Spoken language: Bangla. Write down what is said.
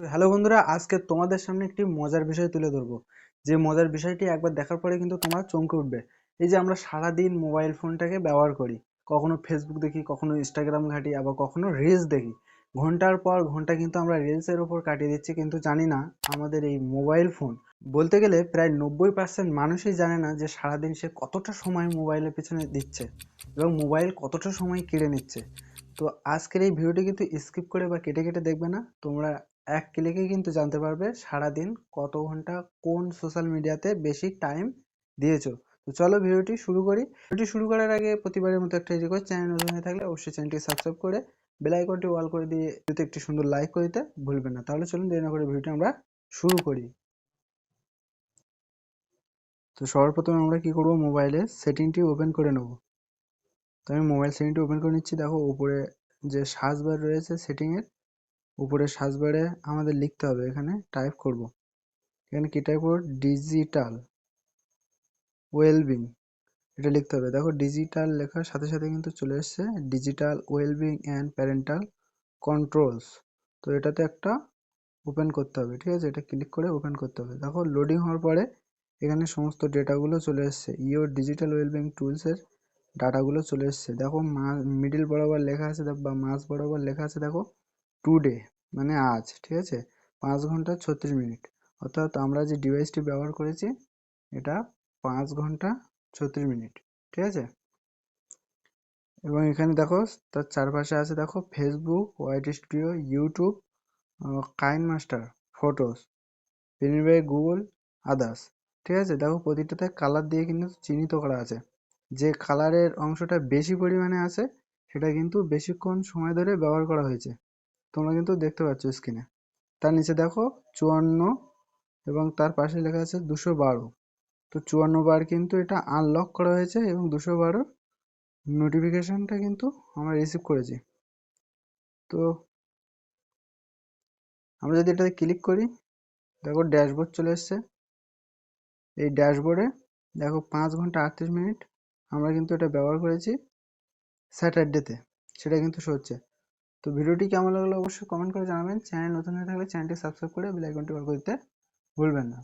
তো হ্যালো বন্ধুরা, আজকে তোমাদের সামনে একটি মজার বিষয় তুলে ধরবো। যে মজার বিষয়টি একবার দেখার পরে কিন্তু তোমরা চমকে উঠবে। এই যে আমরা সারাদিন মোবাইল ফোনটাকে ব্যবহার করি, কখনো ফেসবুক দেখি, কখনো ইনস্টাগ্রাম ঘাঁটি, আবার কখনো রিলস দেখি। ঘণ্টার পর ঘণ্টা কিন্তু আমরা রিলসের ওপর কাটিয়ে দিচ্ছি, কিন্তু জানি না আমাদের এই মোবাইল ফোন বলতে গেলে প্রায় নব্বই পার্সেন্ট মানুষই জানে না যে সারাদিন সে কতটা সময় মোবাইলের পিছনে দিচ্ছে এবং মোবাইল কতটা সময় কেড়ে নিচ্ছে। তো আজকের এই ভিডিওটি কিন্তু স্কিপ করে বা কেটে কেটে দেখবে না। তোমরা এক ক্লিকে কিন্তু জানতে পারবে সারাদিন কত ঘণ্টা কোন সোশ্যাল মিডিয়াতে বেশি টাইম দিয়েছ। তো চলো ভিডিওটি শুরু করি। ভিডিওটি শুরু করার আগে প্রতিবারের মতো একটা রিকোয়েস্ট চ্যানেল নতুন হয়ে থাকলে অবশ্যই চ্যানেলটি সাবস্ক্রাইব করে বেল আইকনটি অল করে দিয়ে যদি একটি সুন্দর লাইক করে দিতে ভুলবেন না। তাহলে চলুন দেরি না করে ভিডিওটি আমরা শুরু করি। তো সবার প্রথমে আমরা কি করব? মোবাইলে সেটিংটি ওপেন করে নেব। তো আমি মোবাইল সেটিংটি ওপেন করে নিচ্ছি। দেখো উপরে যে সার্চ বার রয়েছে সেটিংয়ের উপরে সার্চ বারে আমাদের লিখতে হবে। এখানে টাইপ করব। এখানে কি টাইপ করব? ডিজিটাল ওয়েলবিং এটা লিখতে হবে। দেখো ডিজিটাল লেখার সাথে সাথে কিন্তু চলে এসছে digital wellbeing and parental controls তো এটাতে একটা ওপেন করতে হবে, ঠিক আছে? এটা ক্লিক করে ওপেন করতে হবে। দেখো লোডিং হওয়ার পরে এখানে সমস্ত ডেটাগুলো চলে এসছে। ইওর ডিজিটাল ওয়েলবিং টুলসের ডাটাগুলো চলে এসছে। দেখো মিডিল বরাবর লেখা আছে, বা মাস বরাবর লেখা আছে, দেখো টুডে মানে আজ, ঠিক আছে? পাঁচ ঘণ্টা ছত্রিশ মিনিট। অর্থাৎ আমরা যে ডিভাইসটি ব্যবহার করেছি, এটা পাঁচ ঘণ্টা ছত্রিশ মিনিট, ঠিক আছে? এবং এখানে দেখো, তার চারপাশে আছে, দেখো Facebook white studio YouTube KineMaster photos by Google others ঠিক আছে? দেখো, প্রতিটাতে কালার দিয়ে কিন্তু চিহ্নিত করা আছে। যে কালারের অংশটা বেশি পরিমাণে আছে, সেটা কিন্তু বেশিক্ষণ সময় ধরে ব্যবহার করা হয়েছে। তোমরা কিন্তু দেখতে পাচ্ছ স্ক্রিনে তার নিচে দেখো চুয়ান্ন এবং তার পাশে লেখা আছে দুশো বারো। তো চুয়ান্ন বার কিন্তু এটা আনলক করা হয়েছে এবং দুশো বারো নোটিফিকেশানটা কিন্তু আমরা রিসিভ করেছি। তো আমরা যদি এটাতে ক্লিক করি, দেখো ড্যাশবোর্ড চলে এসছে। এই ড্যাশবোর্ডে দেখো পাঁচ ঘণ্টা আটত্রিশ মিনিট আমরা কিন্তু এটা ব্যবহার করেছি স্যাটারডেতে সেটা কিন্তু হচ্ছে তো ভিডিওটি কেমন লাগল অবশ্যই কমেন্ট করে জানাবেন। চ্যানেল নতুন হয়ে থাকলে চ্যানেলটি সাবস্ক্রাইব করে বেল আইকনটি অল করতে ভুলবেন না।